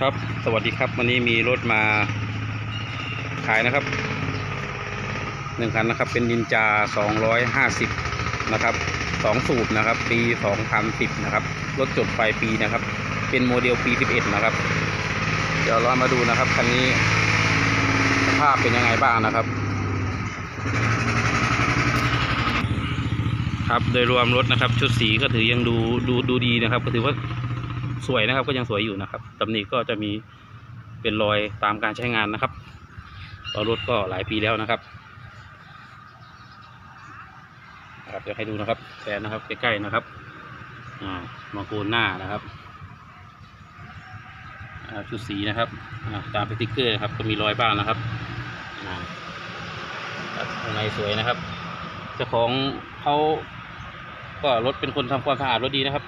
ครับ สวัสดีครับ วันนี้มีรถมาขายนะครับหนึ่งคันนะครับ เป็นนินจา 250 นะครับสองสูบนะครับ ปี 2010 นะครับ รถจดปลายปีนะครับ เป็นโมเดลปี 11 นะครับ เดี๋ยวเรามาดูนะครับ คันนี้สภาพเป็นยังไงบ้างนะครับ ครับ โดยรวมรถนะครับ ชุดสีก็ถือยังดูดูดูดีนะครับ ก็ถือว่า สวยนะครับ ก็ยังสวยอยู่นะครับตำหนิก็จะมีเป็นรอยตามการใช้งานนะครับเพราะรถก็หลายปีแล้วนะครับครับเดี๋ยวให้ดูนะครับแผนนะครับใกล้ๆนะครับอ่ามาโกนหน้านะครับอ่าชุดสีนะครับตามสติกเกอร์นะครับก็มีรอยบ้างนะครับอ่าครับข้างในสวยนะครับเจ้าของเขาก็รถเป็นคนทำความสะอาดรถดีนะครับ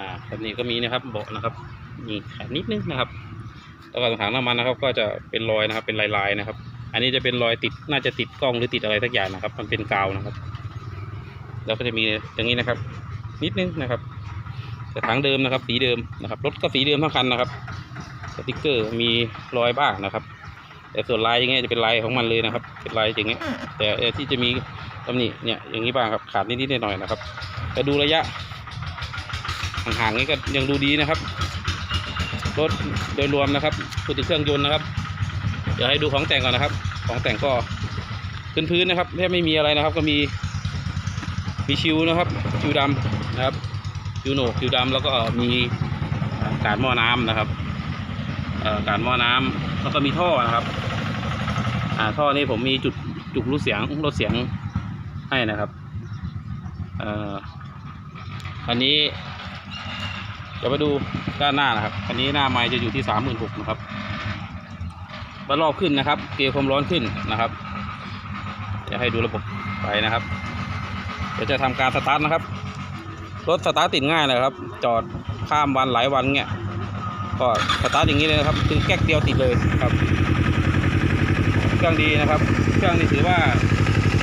อ่าแบบนี้ก็มีนะครับเบาะนะครับมีแข็นิดนึงนะครับแล้วก็ถังน้ำมันนะครับ ก็จะเป็นรอยนะครับเป็นลายๆนะครับ อันนี้จะเป็นรอยติดน่าจะติดกล้องหรือติดอะไรสักอย่างนะครับ มันเป็นกาวนะครับ แล้วก็จะมีอย่างนี้นะครับ นิดนึงนะครับแต่ถังเดิมนะครับ สีเดิมนะครับรถก็สีเดิมทั้งคันนะครับสติกเกอร์มีรอยบ้างนะครับ แต่ส่วนลายอย่างเงี้ยจะเป็นลายของมันเลยนะครับเป็นลายอย่างเงี้ยแต่ที่จะมีตำหนิเนี่ยอย่างนี้บ้างครับขาดนิดๆหน่อยๆนะครับแต่ดูระยะ ห่างๆนี้ก็ยังดูดีนะครับ รถโดยรวมนะครับพูดถึงเครื่องยนต์นะครับ เดี๋ยวให้ดูของแต่งก่อนนะครับ ของแต่งก็พื้นๆนนะครับแทบไม่มีอะไรนะครับ ก็มีมีชิวนะครับชิวดำนะครับชิวโหนกชิวดำแล้วก็มีการหม้อน้ำนะครับการหม้อน้ำแล้วก็มีท่อนะครับท่อนี้ผมมีจุดจุกรูดเสียงลดเสียงให้นะครับอันนี้ เดี๋ยวมาดูด้านหน้านะครับ อันนี้หน้าไม้จะอยู่ที่สามหมื่นหกนะครับบัลรอบขึ้นนะครับ เกลียวความร้อนขึ้นนะครับเดี๋ยวให้ดูระบบไปนะครับ เดี๋ยวจะทำการสตาร์ทนะครับ รถสตาร์ทติดง่ายนะครับ จอดข้ามวันหลายวันเงี้ยก็สตาร์ทอย่างนี้เลยนะครับ คือแก๊กเดียวติดเลยครับ เครื่องดีนะครับ เครื่องนี้ถือว่า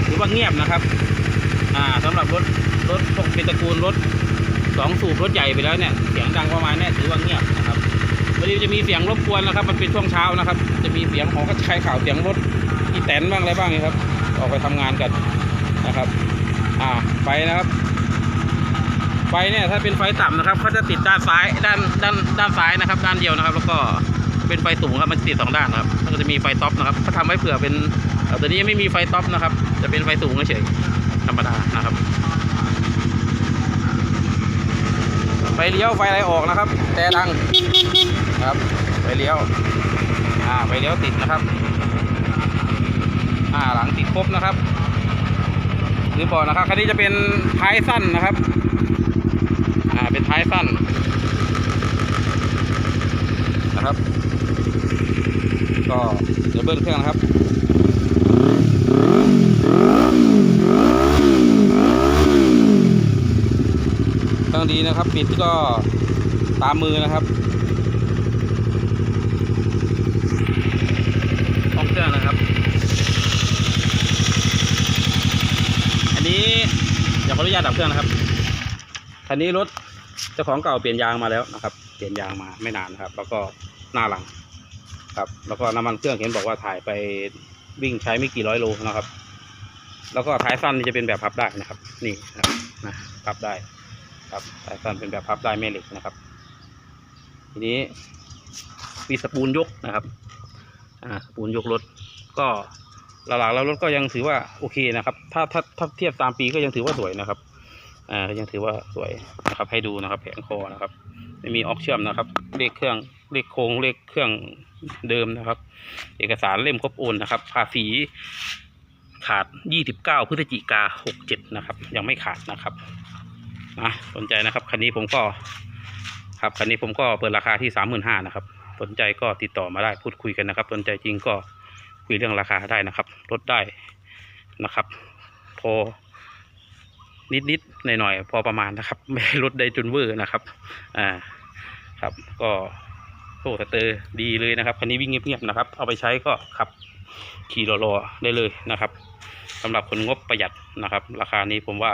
ถือว่าเงียบนะครับ อ่าสำหรับรถรถพวกเป็นตระกูลรถ สองสูบรถใหญ่ไปแล้วเนี่ยเสียงดังประมาณนี้ถือว่าเงียบนะครับวันนี้จะมีเสียงรบกวนนะครับ มันเป็นช่วงเช้านะครับ จะมีเสียงของกระชายข่าวเสียงรถอีแตนบ้างอะไรบ้างนะครับ ออกไปทำงานกันนะครับ อ่าไฟนะครับ ไฟเนี่ยถ้าเป็นไฟต่ำนะครับเขาจะติดด้านซ้ายด้านด้านด้านซ้ายนะครับ ด้านเดียวนะครับ แล้วก็เป็นไฟสูงครับมันติดสองด้านครับแล้วก็จะมีไฟท็อปนะครับเขาทำไว้เผื่อเป็นเอ่อตัวนี้ยังไม่มีไฟท็อปนะครับ จะเป็นไฟสูงเฉยธรรมดานะครับ ไฟเลี้ยวไฟอะไรออกนะครับ แต่ดังครับไฟเลี้ยวอ่าไฟเลี้ยวติดนะครับอ่าหลังติดครบนะครับหรือบอกนะครับคันนี้จะเป็นท้ายสั้นนะครับอ่าเป็นท้ายสั้นนะครับ ก็เดี๋ยวเบิ้ลเครื่องนะครับ เครื่องดี นะครับ ปิดก็ตามมือนะครับห้องเครื่องนะครับ อันนี้เดี๋ยวขออนุญาตดับเครื่องนะครับคันนี้รถเจ้าของเก่าเปลี่ยนยางมาแล้วนะครับ เปลี่ยนยางมาไม่นานนะครับ แล้วก็หน้าหลังครับ แล้วก็น้ำมันเครื่องเห็นบอกว่าถ่ายไปวิ่งใช้ไม่กี่ร้อยโลนะครับ แล้วก็ท้ายสั้นนี่จะเป็นแบบพับได้นะครับ นี่นะครับนะพับได้ ครับสายสั้นเป็นแบบพับได้แม่เหล็กนะครับ ทีนี้มีสปูนยกนะครับ อ่าสปูนยกรถ ก็หลักๆแล้วรถก็ยังถือว่าโอเคนะครับ ถ้าถ้าถ้าเทียบตามปีก็ยังถือว่าสวยนะครับ อ่าก็ยังถือว่าสวยนะครับ ให้ดูนะครับ แผงคอนะครับ ไม่มีออกเชื่อมนะครับ เลขเครื่องเลขโครงเลขเครื่องเดิมนะครับ เอกสารเล่มครบโอนนะครับ ภาษีขาด 29 พฤศจิกา67 นะครับ ยังไม่ขาดนะครับ นะสนใจนะครับคันนี้ผมก็ครับคันนี้ผมก็เปิดราคาที่สามหมื่นห้านะครับ สนใจก็ติดต่อมาได้พูดคุยกันนะครับ สนใจจริงก็คุยเรื่องราคาได้นะครับลดได้นะครับ พอนิดนิดหน่อยหน่อยๆพอประมาณนะครับ ไม่ลดได้จนเวอร์นะครับอ่าครับก็โซ่สเตอร์ดีเลยนะครับคันนี้วิ่งเงียบๆนะครับ เอาไปใช้ก็ขับขี่รอๆได้เลยนะครับสำหรับคนงบประหยัดนะครับ ราคานี้ผมว่า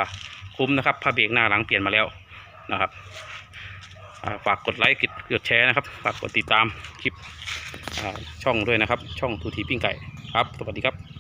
คุ้มนะครับผ้าเบรกหน้าหลังเปลี่ยนมาแล้วนะครับฝากกดไลค์กดกดแชร์นะครับ ฝากกดติดตามคลิปช่องด้วยนะครับ ช่องทูทีปิ้งไก่ครับ สวัสดีครับ